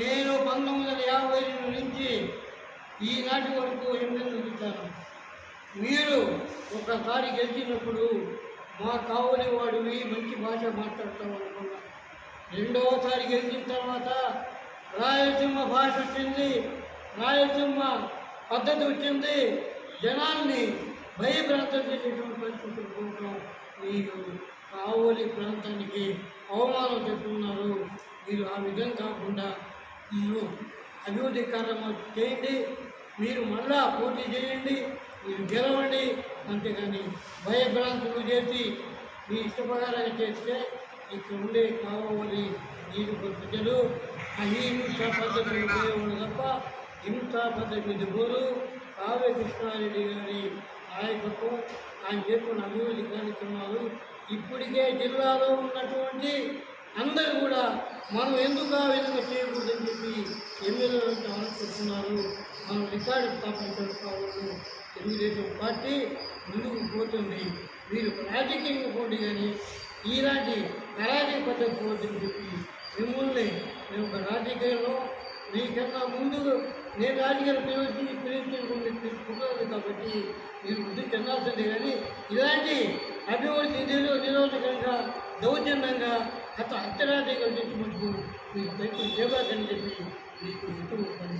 నేను పంతొమ్మిది వందల యాభై రెండు నుంచి ఈనాటి వరకు ఎమ్మెల్యే చూశాను మీరు ఒకసారి గెలిచినప్పుడు మా కావలి వాడివి మంచి భాష మాట్లాడతాం అనుకున్నా. రెండవసారి గెలిచిన తర్వాత రాయలసీమ భాష వచ్చింది రాయలసీమ పద్ధతి వచ్చింది జనాల్ని భయభ్రాంతం చేసేటువంటి పరిస్థితులు పోవటం మీరు కావలి ప్రాంతానికి అవమానం చెప్తున్నారు మీరు ఆ విధంగా కాకుండా అభివృద్ధి కార్యక్రమాలు చేయండి. మీరు మళ్ళా పోటీ చేయండి మీరు గెలవండి. అంతేగాని భయభ్రాంతులు చేసి మీ ఇష్టప్రకారంగా చేస్తే ఇక్కడ ఉండే కావాలి నీరు ప్రజలు అహింస పద్ధతి తప్ప హింసా పద్ధతి మీద పోరు. కావ్య కృష్ణారెడ్డి గారి నాయకత్వం ఆయన చేస్తున్న అభివృద్ధి కార్యక్రమాలు ఇప్పటికే జిల్లాలో ఉన్నటువంటి అందరూ కూడా మనం ఎందుకు ఆ విధంగా చేయకూడదని చెప్పి ఎమ్మెల్యేలంతా అనుకుంటున్నారు మనం రికార్డు స్థాపించడం కావాలి తెలుగుదేశం పార్టీ ముందుకు పోతుంది. మీరు రాజకీయంగా పోటీ కానీ ఈలాంటి అరాజక పద్ధతి పోతుందని చెప్పి మిమ్మల్ని మేము ఒక రాజకీయంలో మీకన్నా ముందు నేను రాజకీయాలు పిలిచి పిలిచించుకుంటే తీసుకుంటున్నాను కాబట్టి మీరు బుద్ధి చెందాల్సిందే కానీ ఇలాంటి అభివృద్ధి నిరోధకంగా దౌర్జన్యంగా అత అర్ధరాజకీయాలు తెచ్చుకుంటూ మీరు ప్రయత్నం చేయబాకని చెప్పి మీకు ఎక్కువ పని